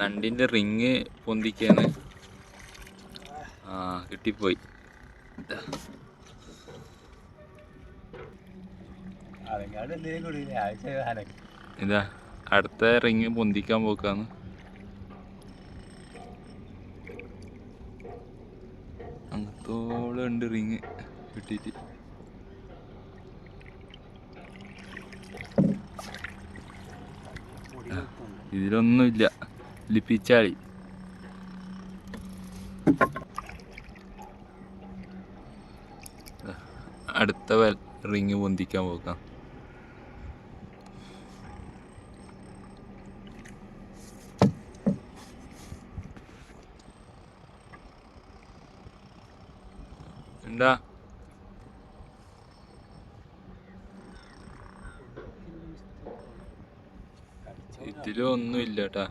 നണ്ടിന്റെ ring പൊന്തിക്കാണ്. ആ കിട്ടിപ്പോയി. ഇതാ അടുത്ത റിങ് പൊന്തിക്കാൻ പോക്കാന്ന് അങ്ങത്തോളം ഉണ്ട് റിങ് കിട്ടിയിട്ട്. ഇതിലൊന്നുമില്ല. ലിപ്പിച്ചാളി അടുത്ത റിങ് പൊന്തിക്കാൻ പോക്കാം. എന്താ? ഇതിലൊന്നുമില്ല കേട്ടാ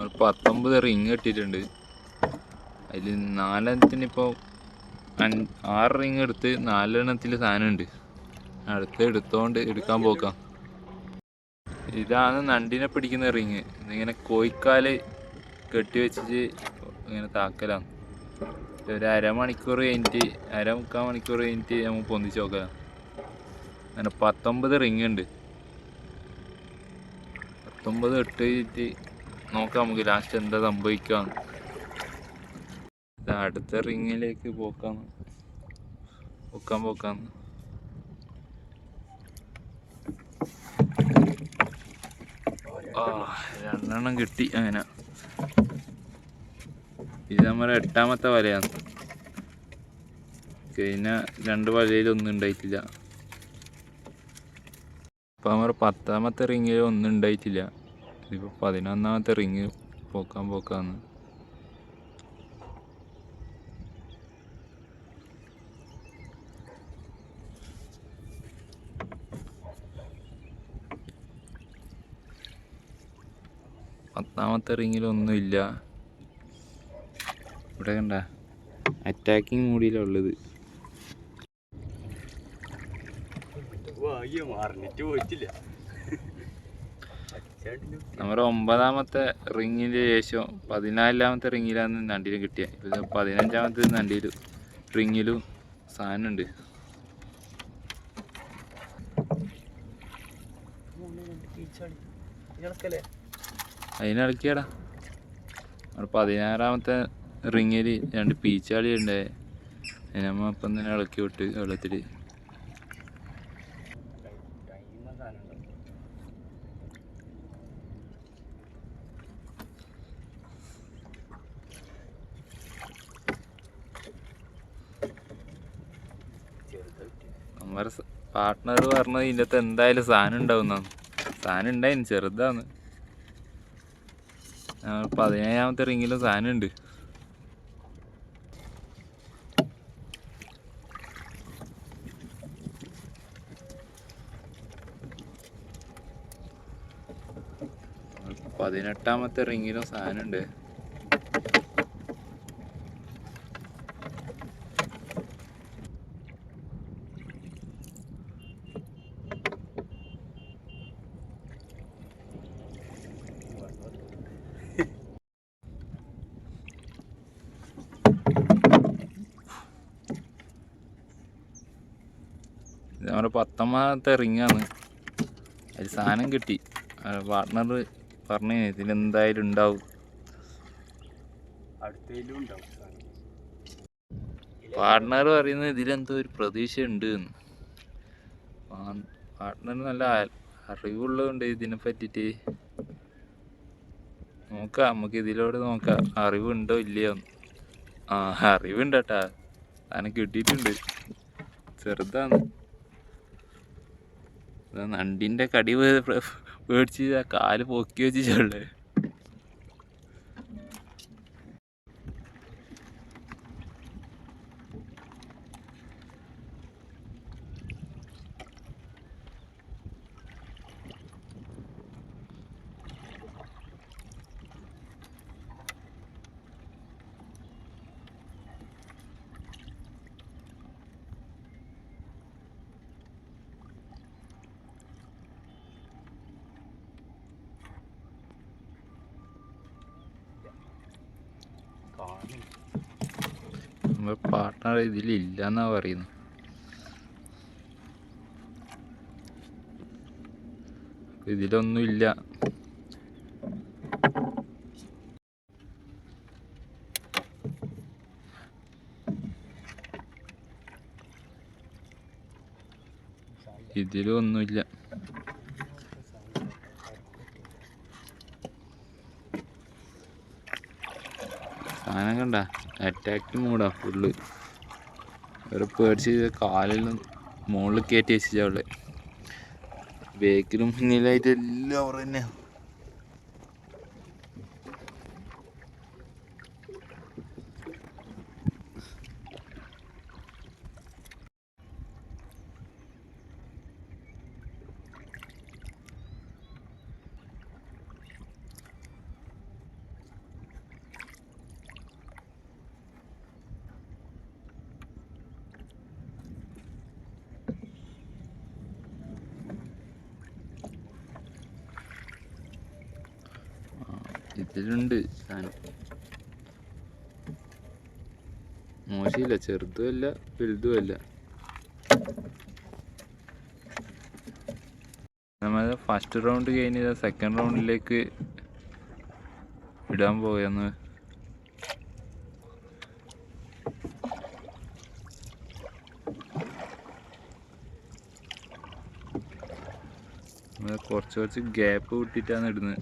ഒരു പത്തൊമ്പത് റിങ് കിട്ടിയിട്ടുണ്ട്. അതിൽ നാലെണ്ണത്തിന് ഇപ്പോൾ ആറ് റിങ് എടുത്ത് നാലെണ്ണത്തിൽ സാധനം ഉണ്ട് അടുത്ത് എടുത്തോണ്ട് എടുക്കാൻ പോക്കാം. ഇതാണ് നണ്ടിനെ പിടിക്കുന്ന റിങ്. ഇതിങ്ങനെ കോയിക്കാൽ കെട്ടി വെച്ചിട്ട് ഇങ്ങനെ താക്കലാണ് ഒരു അരമണിക്കൂർ കഴിഞ്ഞിട്ട് അര മുക്കാൽ മണിക്കൂർ കഴിഞ്ഞിട്ട് നമുക്ക് പൊന്തിച്ച് നോക്കാം. അങ്ങനെ പത്തൊമ്പത് റിങ് ഉണ്ട്. പത്തൊമ്പത് എട്ട് കഴിഞ്ഞിട്ട് നോക്കാം നമുക്ക് ലാസ്റ്റ് എന്താ സംഭവിക്കാന്ന്. അടുത്ത റിങ്ങിലേക്ക് പോക്കാന്ന്. പോക്കാൻ പോക്കാന്ന് ആ രണ്ടെണ്ണം കിട്ടി അങ്ങനെ. ഇത് നമ്മുടെ എട്ടാമത്തെ വലയാണ്. കഴിഞ്ഞ രണ്ട് വലയിലൊന്നും ഉണ്ടായിട്ടില്ല. അപ്പം നമ്മുടെ പത്താമത്തെ റിങ്ങിൽ ഒന്നും ഉണ്ടായിട്ടില്ല. ഇതിപ്പോൾ പതിനൊന്നാമത്തെ റിങ് പോക്കാൻ പോക്കാന്ന്. പത്താമത്തെ റിങ്ങിലൊന്നും ഇല്ല. ഇവിടെ കണ്ട അറ്റാക്കിങ് മൂടിയിലുള്ളത് മാറിഞ്ഞിട്ട് പോയിട്ടില്ല. നമ്മുടെ ഒമ്പതാമത്തെ റിങ്ങിന് ശേഷം പതിനാലാമത്തെ റിങ്ങിലാണ് നണ്ടിയിലും കിട്ടിയത് പിന്നെ പതിനഞ്ചാമത്തെ നണ്ടിയിൽ റിങ്ങിലും സാധനമുണ്ട് അതിനിളക്കിയടാ നമ്മുടെ പതിനാറാമത്തെ റിങ്ങിൽ രണ്ട് പീച്ചാളി ഉണ്ട് അതിനമ്മ ഇപ്പം തന്നെ ഇളക്കി വിട്ട് വെള്ളത്തിൽ നമ്മുടെ പാർട്ട്ണർ പറഞ്ഞത് ഇതിന്റെ അകത്ത് എന്തായാലും സാധനം ഉണ്ടാവുന്നതാണ് സാധനം ഉണ്ടായി ചെറുതാന്ന് ആ, പതിനേഴാമത്തെ റിങ്ങിലും സാധനം ഉണ്ട്. പതിനെട്ടാമത്തെ റിങ്ങിലും സാധനം ഉണ്ട്. പത്തൊമ്പതാമത്തെ റിങ്ങാണ് അതിൽ സാധനം കിട്ടി. പാർട്ട്ണർ പറഞ്ഞു ഇതിലെന്തായാലും ഉണ്ടാവും. പാർട്ട്ണർ പറയുന്നത് ഇതിലെന്തോ ഒരു പ്രതീക്ഷ ഉണ്ട് എന്ന് പാർട്ട്ണർ നല്ല അറിവുള്ളതുകൊണ്ട് ഇതിനെ പറ്റിയിട്ട് നോക്കാം. നമുക്ക് ഇതിലൂടെ നോക്കാം. അറിവുണ്ടോ ഇല്ലയോ. ആ അറിവുണ്ട് കേട്ടാ. സാധനം കിട്ടിയിട്ടുണ്ട്. ചെറുതാണ്. ഇത് നണ്ടിന്റെ കടി പേടിച്ച് കാൽ പൊക്കി വെച്ചിട്ടുള്ളേ നമ്മുടെ പാർട്ട്ണർ ഇതിലില്ല എന്നാ പറയുന്നു. ഇതിലൊന്നും ഇല്ല. സാധനം കണ്ട അറ്റാക്ക് മൂടാ? ഫുള്ള് ഒരു പേടിച്ച് കാലിൽ മുകളിൽ കയറ്റി വെച്ചാളെ ബേക്കിലും മുന്നിലായിട്ട് എല്ലാം അവർ തന്നെ ഇതിലുണ്ട് സാധനം. മോശമില്ല ചെറുതുമല്ല വലുതുമല്ല നമ്മൾ ഫസ്റ്റ് റൗണ്ട് കഴിഞ്ഞ സെക്കൻഡ് റൗണ്ടിലേക്ക് ഇടാൻ പോയെന്ന് കുറച്ച് കുറച്ച് ഗ്യാപ്പ് വിട്ടിട്ടാണ് ഇടുന്നത്.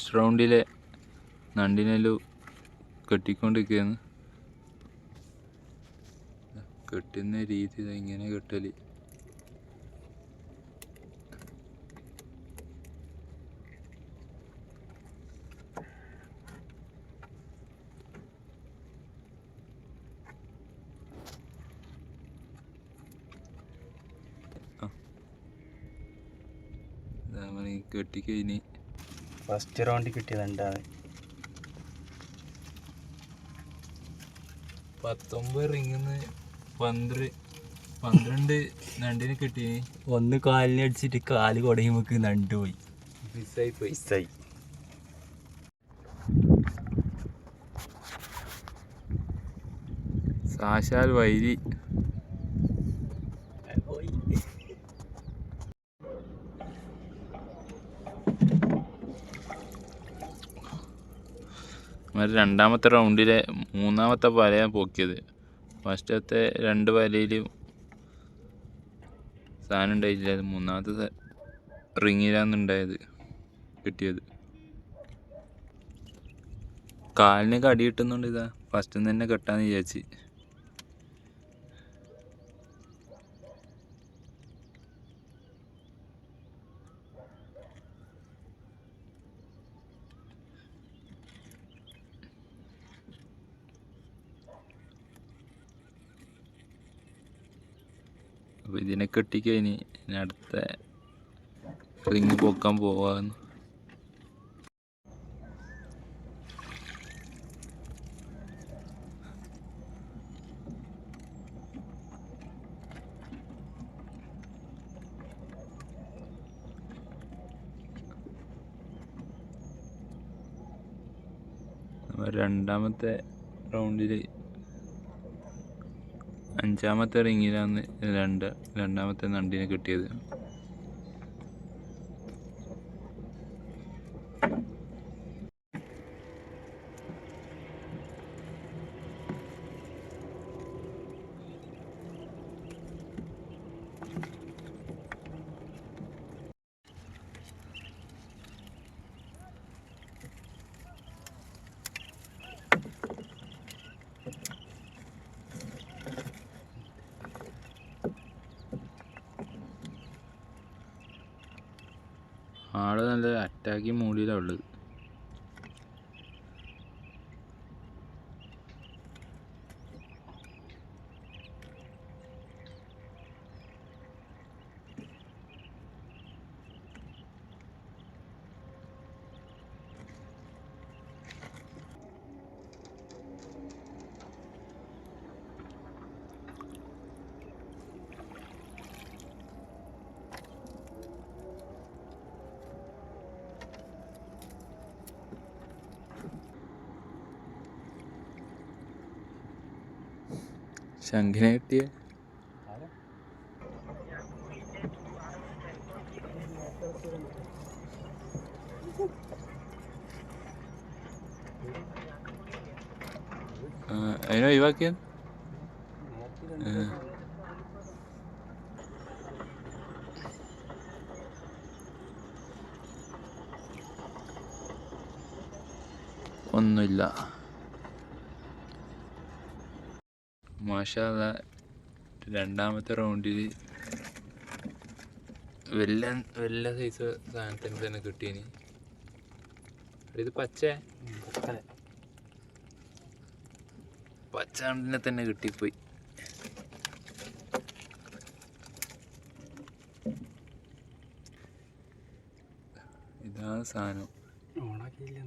ഫസ്റ്റ് റൗണ്ടിലെ നണ്ടിനെല്ലു കെട്ടിക്കൊണ്ടിരിക്കുകയാണ്. കെട്ടുന്ന രീതി ഇങ്ങനെ കെട്ടൽ. കെട്ടിക്കഴിഞ്ഞ് ഫസ്റ്റ് റൗണ്ടിൽ കിട്ടിയത് എന്താണ്? പത്തൊമ്പത് റിങ്ങിന്ന് പന്ത്ര പന്ത്രണ്ട് നണ്ടിന് കിട്ടി ഒന്ന് കാലിന് അടിച്ചിട്ട് കാൽ കുടയുമ്പോൾ നണ്ട് പോയി. മിസ്സായി പോയി. മിസ്സായി. സാശാൽ വൈരി. മറ്റേ രണ്ടാമത്തെ റൗണ്ടിലെ മൂന്നാമത്തെ വലയാണ് പൊക്കിയത്. ഫസ്റ്റത്തെ രണ്ട് വലയിലും സാധനം ഉണ്ടായില്ല മൂന്നാമത്തെ റിങ്ങിലാണ് ഉണ്ടായത് കിട്ടിയത്. കാലിന് കടി കിട്ടുന്നുണ്ട് ഇതാ. ഫസ്റ്റിൽ നിന്ന് തന്നെ കെട്ടാന്ന് വിചാരിച്ച്. അപ്പോൾ ഇതിനെ കെട്ടിക്കഴിഞ്ഞ് ഇനി അടുത്ത റിങ് പൊക്കാൻ പോവാന്ന്. രണ്ടാമത്തെ റൗണ്ടിൽ അഞ്ചാമത്തെ റിങ്ങിലാണ് രണ്ട് രണ്ടാമത്തെ നണ്ടിനെ കിട്ടിയത്. ആൾ നല്ല അറ്റാക്കി മൂഡിലാണ് ഉള്ളത്. ശങ്കിനെ കിട്ടിയ അതിനെ ഒഴിവാക്കിയ. ഒന്നുമില്ല. മാഷാല്ല രണ്ടാമത്തെ റൗണ്ടിൽ വല്ല വല്ല സൈസ് സാധനത്തിന് തന്നെ കിട്ടിയിന് ഇത് പച്ച. പച്ച കണ്ടിനെ തന്നെ കിട്ടിപ്പോയി. ഇതാണ് സാധനം ഓണാക്കിയില്ല